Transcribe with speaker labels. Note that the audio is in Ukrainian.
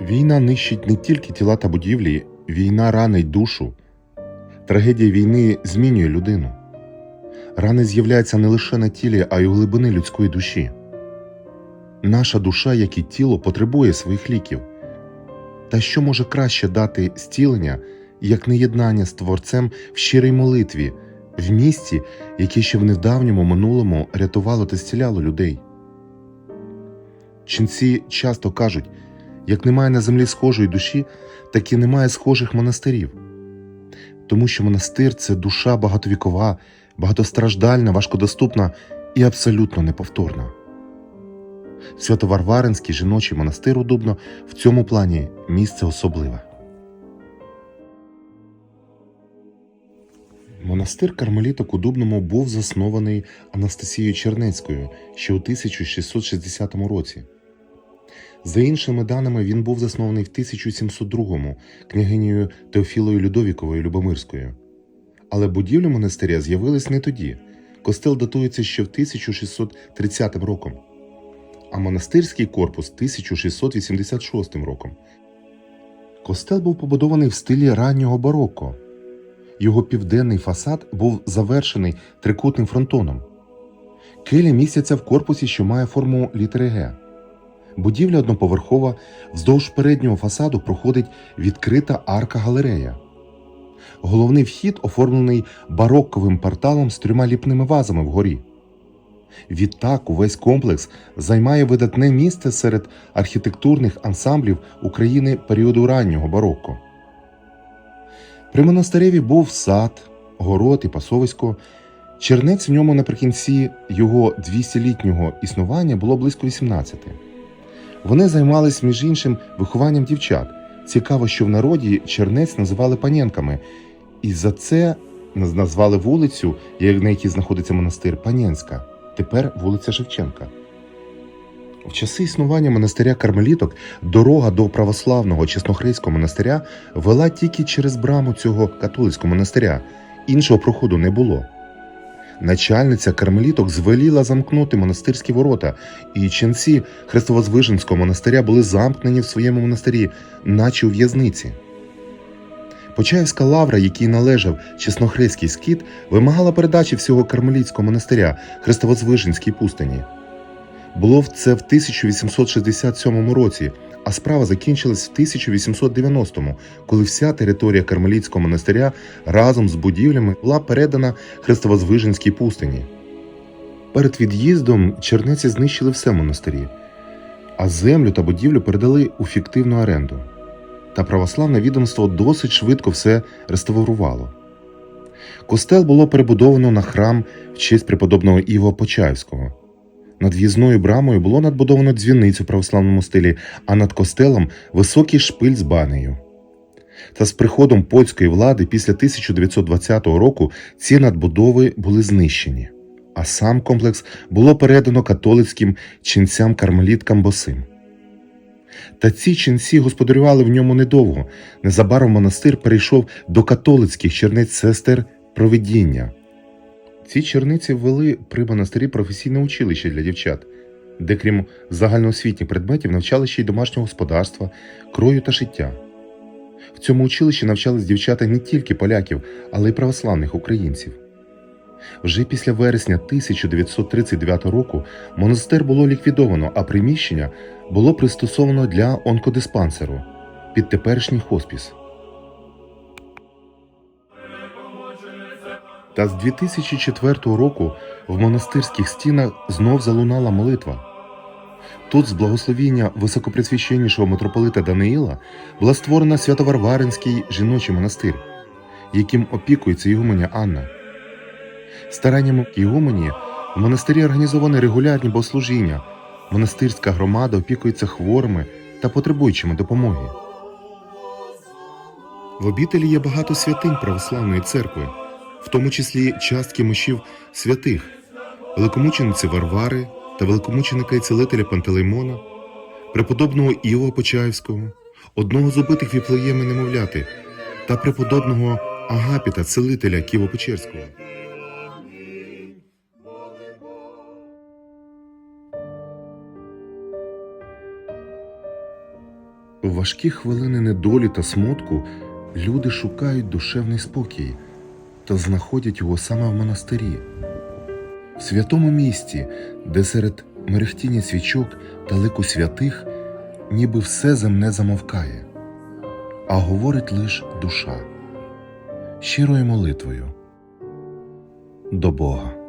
Speaker 1: Війна нищить не тільки тіла та будівлі, війна ранить душу. Трагедія війни змінює людину. Рани з'являються не лише на тілі, а й у глибини людської душі. Наша душа, як і тіло, потребує своїх ліків. Та що може краще дати зцілення, як не єднання з Творцем в щирій молитві, в місці, яке ще в недавньому минулому рятувало та зціляло людей? Ченці часто кажуть, як немає на землі схожої душі, так і немає схожих монастирів. Тому що монастир це душа багатовікова, багатостраждальна, важкодоступна і абсолютно неповторна. Свято-Варваринський жіночий монастир у Дубно в цьому плані місце особливе. Монастир Кармеліток у Дубному був заснований Анастасією Чернецькою ще у 1660 році. За іншими даними, він був заснований в 1702-му княгинею Теофілою Людовіковою Любомирською. Але будівлі монастиря з'явились не тоді. Костел датується ще в 1630 роком, а монастирський корпус 1686 роком. Костел був побудований в стилі раннього бароко. Його південний фасад був завершений трикутним фронтоном. Келі містяться в корпусі, що має форму літери Г. Будівля одноповерхова, вздовж переднього фасаду проходить відкрита арка-галерея. Головний вхід оформлений барокковим порталом з трьома ліпними вазами вгорі. Відтак увесь комплекс займає видатне місце серед архітектурних ансамблів України періоду раннього барокко. При монастиреві був сад, город і пасовисько. Чернець в ньому наприкінці його 200-літнього існування було близько 18. Вони займались, між іншим, вихованням дівчат. Цікаво, що в народі чернець називали панєнками, і за це назвали вулицю, на якій знаходиться монастир, Панєнська, тепер вулиця Шевченка. В часи існування монастиря Кармеліток дорога до православного Чеснохрейського монастиря вела тільки через браму цього католицького монастиря, іншого проходу не було. Начальниця кармеліток звеліла замкнути монастирські ворота, і ченці Христовозвиженського монастиря були замкнені в своєму монастирі, наче у в'язниці. Почаївська лавра, якій належав Чеснохрейський скіт, вимагала передачі всього кармелітського монастиря Христовозвиженській пустині. Було це в 1867 році, а справа закінчилась в 1890-му, коли вся територія Кармелітського монастиря разом з будівлями була передана Христовозвиженській пустині. Перед від'їздом черниці знищили все монастирі, а землю та будівлю передали у фіктивну оренду. Та православне відомство досить швидко все реставрувало. Костел було перебудовано на храм в честь преподобного Іва Почаївського. Над в'їзною брамою було надбудовано дзвіницю в православному стилі, а над костелом високий шпиль з банею. Та з приходом польської влади після 1920 року ці надбудови були знищені, а сам комплекс було передано католицьким ченцям кармеліткам босим. Та ці ченці господарювали в ньому недовго. Незабаром монастир перейшов до католицьких черниць сестер провидіння. Ці черниці ввели при монастирі професійне училище для дівчат, де, крім загальноосвітніх предметів, навчали ще й домашнього господарства, крою та шиття. В цьому училищі навчались дівчата не тільки поляків, але й православних українців. Вже після вересня 1939 року монастир було ліквідовано, а приміщення було пристосовано для онкодиспансеру під теперішній хоспіс. Та з 2004 року в монастирських стінах знов залунала молитва. Тут, з благословіння високоприсвященнішого митрополита Даниїла, була створена Свято-Варваринський жіночий монастир, яким опікується Ігуменя Анна. Стараннями Ігуменії в монастирі організовані регулярні богослужіння, монастирська громада опікується хворими та потребуючими допомоги. В обітелі є багато святинь православної церкви, в тому числі частки мощів святих, великомучениці Варвари та великомученика і цілителя Пантелеймона, преподобного Іова Почаївського, одного з убитих віплеєми немовляти та преподобного Агапіта, целителя Києво-Печерського. В важкі хвилини недолі та смутку люди шукають душевний спокій та знаходять його саме в монастирі, в святому місті, де серед мерехтіння свічок та лику святих ніби все земне замовкає, а говорить лиш душа щирою молитвою до Бога.